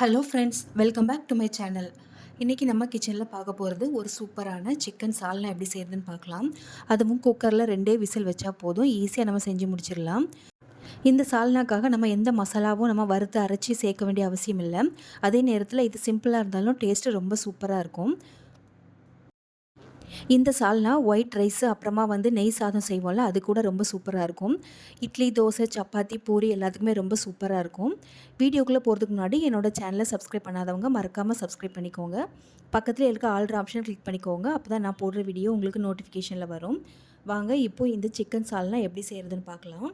Hello friends welcome back to my channel இன்றைக்கி நம்ம கிச்சனில் பார்க்க போகிறது ஒரு சூப்பரான சிக்கன் சால்னா எப்படி செய்கிறதுன்னு பார்க்கலாம். அதுவும் குக்கரில் ரெண்டே விசில் வச்சா போதும் ஈஸியாக நம்ம செஞ்சு முடிச்சிடலாம். இந்த சால்னாக்காக நம்ம எந்த மசாலாவும் நம்ம வறுத்து அரைச்சி சேர்க்க வேண்டிய அவசியம் இல்லை. அதே நேரத்தில் இது சிம்பிளாக இருந்தாலும் டேஸ்ட்டு ரொம்ப சூப்பராக இருக்கும். இந்த சால்னா ஒயிட் ரைஸு அப்புறமா வந்து நெய் சாதம் செய்வோம்ல அது கூட ரொம்ப சூப்பராக இருக்கும். இட்லி தோசை சப்பாத்தி பூரி எல்லாத்துக்குமே ரொம்ப சூப்பராக இருக்கும். வீடியோக்குள்ளே போகிறதுக்கு முன்னாடி என்னோடய சேனலை சப்ஸ்கிரைப் பண்ணாதவங்க மறக்காமல் சப்ஸ்கிரைப் பண்ணிக்கோங்க. பக்கத்தில் இருக்க ஆல்ட்ரு ஆப்ஷன் கிளிக் பண்ணிக்கோங்க. அப்போ தான் நான் போடுற வீடியோ உங்களுக்கு நோட்டிஃபிகேஷனில் வரும். வாங்க இப்போது இந்த சிக்கன் சால்னா எப்படி செய்கிறதுன்னு பார்க்கலாம்.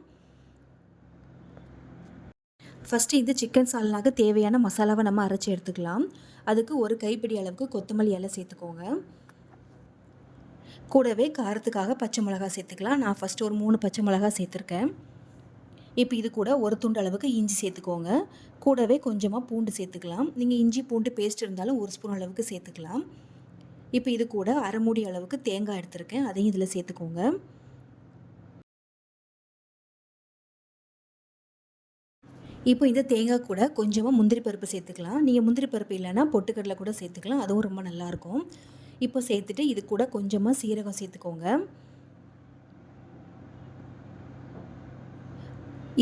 ஃபஸ்ட்டு இந்த சிக்கன் சால்னாக்கு தேவையான மசாலாவை நம்ம அரைச்சி எடுத்துக்கலாம். அதுக்கு ஒரு கைப்பிடி அளவுக்கு கொத்தமல்லி இலை சேர்த்துக்கோங்க. கூடவே காரத்துக்காக பச்சை மிளகா சேர்த்துக்கலாம். நான் ஃபஸ்ட்டு ஒரு மூணு பச்சை மிளகா சேர்த்துருக்கேன். இப்போ இது கூட ஒரு துண்டு அளவுக்கு இஞ்சி சேர்த்துக்கோங்க. கூடவே கொஞ்சமாக பூண்டு சேர்த்துக்கலாம். நீங்கள் இஞ்சி பூண்டு பேஸ்ட் இருந்தாலும் ஒரு ஸ்பூன் அளவுக்கு சேர்த்துக்கலாம். இப்போ இது கூட அரை மூடி அளவுக்கு தேங்காய் எடுத்திருக்கேன். அதையும் இதில் சேர்த்துக்கோங்க. இப்போ இந்த தேங்காய் கூட கொஞ்சமாக முந்திரி பருப்பு சேர்த்துக்கலாம். நீங்கள் முந்திரி பருப்பு இல்லைன்னா பொட்டுக்கடலை கூட சேர்த்துக்கலாம். அதுவும் ரொம்ப நல்லாயிருக்கும் இப்போ சேர்த்துட்டு இது கூட கொஞ்சமாக சீரகம் சேர்த்துக்கோங்க.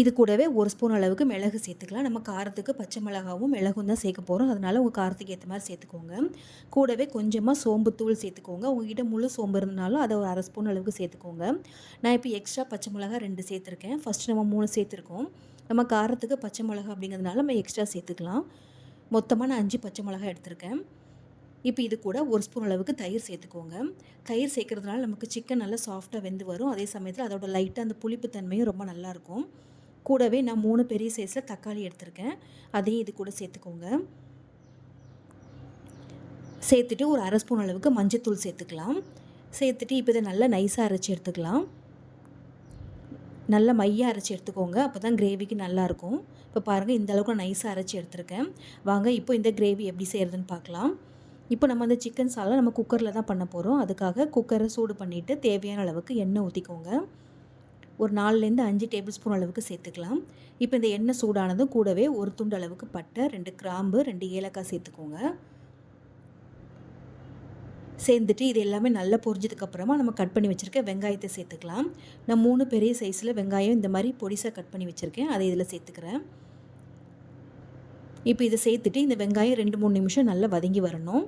இது கூடவே ஒரு ஸ்பூன் அளவுக்கு மிளகு சேர்த்துக்கலாம். நம்ம காரத்துக்கு பச்சை மிளகாவும் மிளகும் தான் சேர்க்க போகிறோம் அதனால் உங்கள் காரத்துக்கு ஏற்ற மாதிரி சேர்த்துக்கோங்க. கூடவே கொஞ்சமாக சோம்புத்தூள் சேர்த்துக்கோங்க. உங்ககிட்ட முழு சோம்பு இருந்தாலும் அதை ஒரு அரை ஸ்பூன் அளவுக்கு சேர்த்துக்கோங்க. நான் இப்போ எக்ஸ்ட்ரா பச்சை மிளகா ரெண்டு சேர்த்துருக்கேன். ஃபஸ்ட்டு நம்ம மூணு சேர்த்துருக்கோம். நம்ம காரத்துக்கு பச்சை மிளகா அப்படிங்கிறதுனால நம்ம எக்ஸ்ட்ரா சேர்த்துக்கலாம். மொத்தமாக நான் அஞ்சு பச்சை மிளகா எடுத்திருக்கேன். இப்போ இது கூட ஒரு ஸ்பூன் அளவுக்கு தயிர் சேர்த்துக்கோங்க. தயிர் சேர்க்குறதுனால நமக்கு சிக்கன் நல்லா சாஃப்டாக வெந்து வரும். அதே சமயத்தில் அதோட லைட்டாக அந்த புளிப்பு தன்மையும் ரொம்ப நல்லாயிருக்கும் கூடவே நான் மூணு பெரிய சைஸில் தக்காளி எடுத்திருக்கேன். அதையும் இது கூட சேர்த்துக்கோங்க. சேர்த்துட்டு ஒரு அரை ஸ்பூன் அளவுக்கு மஞ்சத்தூள் சேர்த்துக்கலாம். சேர்த்துட்டு இப்போ இதை நல்லா நைஸாக அரைச்சி எடுத்துக்கலாம். நல்லா மையாக அரைச்சி எடுத்துக்கோங்க. அப்போ தான் கிரேவிக்கு நல்லாயிருக்கும் இப்போ பாருங்கள் இந்த அளவுக்கு நான் நைஸாக அரைச்சி எடுத்திருக்கேன். வாங்க இப்போ இந்த கிரேவி எப்படி செய்கிறதுன்னு பார்க்கலாம். இப்போ நம்ம அந்த சிக்கன் சாலை நம்ம குக்கரில் தான் பண்ண போகிறோம் அதுக்காக குக்கரை சூடு பண்ணிவிட்டு தேவையான அளவுக்கு எண்ணெய் ஊற்றிக்கோங்க ஒரு நாலுலேருந்து அஞ்சு டேபிள் ஸ்பூன் அளவுக்கு சேர்த்துக்கலாம். இப்போ இந்த எண்ணெய் சூடானதும் கூடவே ஒரு துண்டு அளவுக்கு பட்டை ரெண்டு கிராம்பு ரெண்டு ஏலக்காய் சேர்த்துக்கோங்க. சேர்ந்துட்டு இது எல்லாமே நல்லா பொரிஞ்சதுக்கப்புறமா நம்ம கட் பண்ணி வச்சுருக்க வெங்காயத்தை சேர்த்துக்கலாம். நான் மூணு பெரிய சைஸில் வெங்காயம் இந்த மாதிரி பொடிசாக கட் பண்ணி வச்சுருக்கேன். அதை இதில் சேர்த்துக்கிறேன். இப்போ இதை சேர்த்துட்டு இந்த வெங்காயம் ரெண்டு மூணு நிமிஷம் நல்லா வதங்கி வரணும்.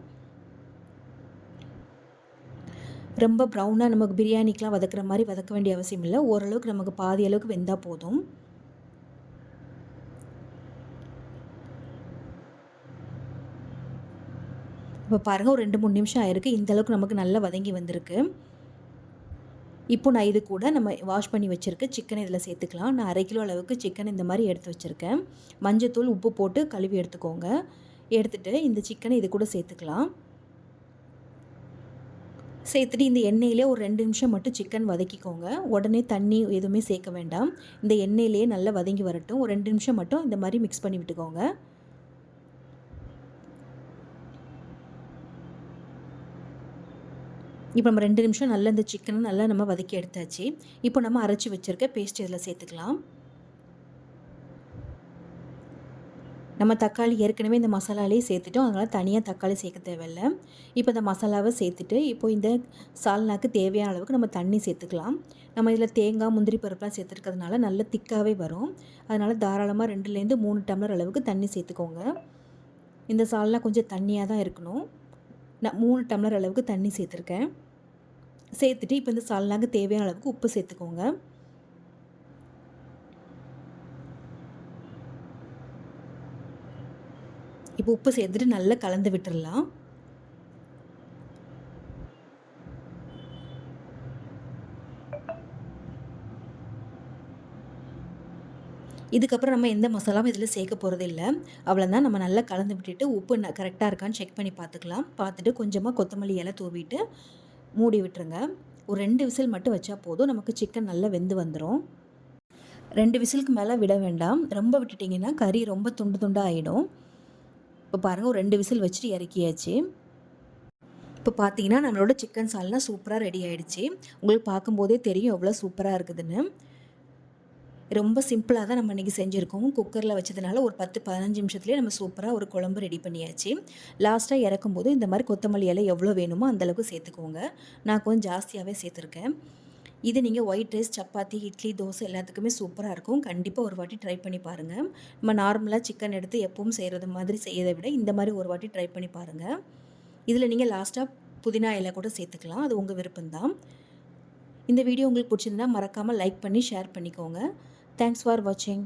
ரொம்ப ப்ரௌனாக நமக்கு பிரியாணிக்கெலாம் வதக்குற மாதிரி வதக்க வேண்டிய அவசியம் இல்லை. ஓரளவுக்கு நமக்கு பாதி அளவுக்கு வெந்தால் போதும். இப்போ பாருங்கள் ஒரு ரெண்டு மூணு நிமிஷம் ஆயிருக்கு. இந்த அளவுக்கு நமக்கு நல்லா வதங்கி வந்திருக்கு. இப்போ நான் இது கூட நம்ம வாஷ் பண்ணி வச்சுருக்க சிக்கனை இதில் சேர்த்துக்கலாம். நான் அரை கிலோ அளவுக்கு சிக்கன் இந்த மாதிரி எடுத்து வச்சுருக்கேன். மஞ்சத்தூள் உப்பு போட்டு கழுவி எடுத்துக்கோங்க. எடுத்துகிட்டு இந்த சிக்கனை இது கூட சேர்த்துக்கலாம். சேர்த்துட்டு இந்த எண்ணெயிலே ஒரு ரெண்டு நிமிஷம் மட்டும் சிக்கன் வதக்கிக்கோங்க. உடனே தண்ணி எதுவுமே சேர்க்க வேண்டாம். இந்த எண்ணெயிலே நல்லா வதங்கி வரட்டும். ஒரு ரெண்டு நிமிஷம் மட்டும் இந்த மாதிரி மிக்ஸ் பண்ணி விட்டுக்கோங்க. இப்போ நம்ம ரெண்டு நிமிஷம் நல்லா இந்த சிக்கனை நல்லா நம்ம வதக்கி எடுத்தாச்சு. இப்போ நம்ம அரைச்சி வச்சுருக்க பேஸ்ட் இதில் சேர்த்துக்கலாம். நம்ம தக்காளி ஏற்கனவே இந்த மசாலாலேயே சேர்த்துட்டோம். அதனால் தனியாக தக்காளி சேர்க்க தேவையில்லை. இப்போ இந்த மசாலாவை சேர்த்துட்டு இப்போ இந்த சால்னாக்கு தேவையான அளவுக்கு நம்ம தண்ணி சேர்த்துக்கலாம். நம்ம இதில் தேங்காய் முந்திரி பருப்புலாம் சேர்த்துருக்கிறதுனால நல்ல திக்காகவே வரும். அதனால் தாராளமாக ரெண்டுலேருந்து மூணு டம்ளர் அளவுக்கு தண்ணி சேர்த்துக்கோங்க. இந்த சால்னா கொஞ்சம் தண்ணியாக தான் இருக்கணும். நான் மூணு டம்ளர் அளவுக்கு தண்ணி சேர்த்துருக்கேன். சேர்த்துட்டு இப்போ இந்த சால்னாக்கு தேவையான அளவுக்கு உப்பு சேர்த்துக்கோங்க. இப்போ உப்பு சேர்த்துட்டு நல்லா கலந்து விட்டுடலாம் இதுக்கப்புறம் நம்ம எந்த மசாலாவும் இதில் சேர்க்க போகிறது இல்லை அவ்வளோதான் நம்ம நல்லா கலந்து விட்டுட்டு உப்பு கரெக்டாக இருக்கான்னு செக் பண்ணி பார்த்துக்கலாம். பார்த்துட்டு கொஞ்சமாக கொத்தமல்லி இலை தூவிட்டு மூடி விட்டுருங்க. ஒரு ரெண்டு விசில் மட்டும் வச்சா போதும். நமக்கு சிக்கன் நல்லா வெந்து வந்துடும் ரெண்டு விசிலுக்கு மேலே விட வேண்டாம். ரொம்ப விட்டுட்டிங்கன்னா கறி ரொம்ப துண்டு துண்டாக ஆகிடும் இப்போ பாருங்கள் ஒரு ரெண்டு விசில் வச்சுட்டு இறக்கியாச்சு. இப்போ பார்த்தீங்கன்னா நம்மளோட சிக்கன் சால்னா சூப்பராக ரெடி ஆகிடுச்சி உங்களுக்கு பார்க்கும்போதே தெரியும் எவ்வளோ சூப்பராக இருக்குதுன்னு. ரொம்ப சிம்பிளாக தான் நம்ம இன்றைக்கி செஞ்சுருக்கோம். குக்கரில் வச்சதுனால ஒரு பத்து பதினஞ்சு நிமிஷத்துலேயே நம்ம சூப்பராக ஒரு குழம்பு ரெடி பண்ணியாச்சு. லாஸ்ட்டாக இறக்கும்போது இந்த மாதிரி கொத்தமல்லி இலை எவ்வளோ வேணுமோ அந்தளவுக்கு சேர்த்துக்கோங்க. நான் கொஞ்சம் ஜாஸ்தியாகவே சேர்த்துருக்கேன். இது நீங்கள் ஒயிட் ரைஸ் சப்பாத்தி இட்லி தோசை எல்லாத்துக்குமே சூப்பராக இருக்கும். கண்டிப்பாக ஒரு வாட்டி ட்ரை பண்ணி பாருங்கள் நம்ம நார்மலாக சிக்கன் எடுத்து எப்பவும் செய்கிறது மாதிரி செய்யறதை விட இந்த மாதிரி ஒரு வாட்டி ட்ரை பண்ணி பாருங்கள் இதில் நீங்கள் லாஸ்ட்டாக புதினா இலை கூட சேர்த்துக்கலாம். அது உங்கள் விருப்பம்தான். இந்த வீடியோ உங்களுக்கு பிடிச்சிருந்தா மறக்காமல் லைக் பண்ணி ஷேர் பண்ணிக்கோங்க. தேங்க்ஸ் ஃபார் வாட்சிங்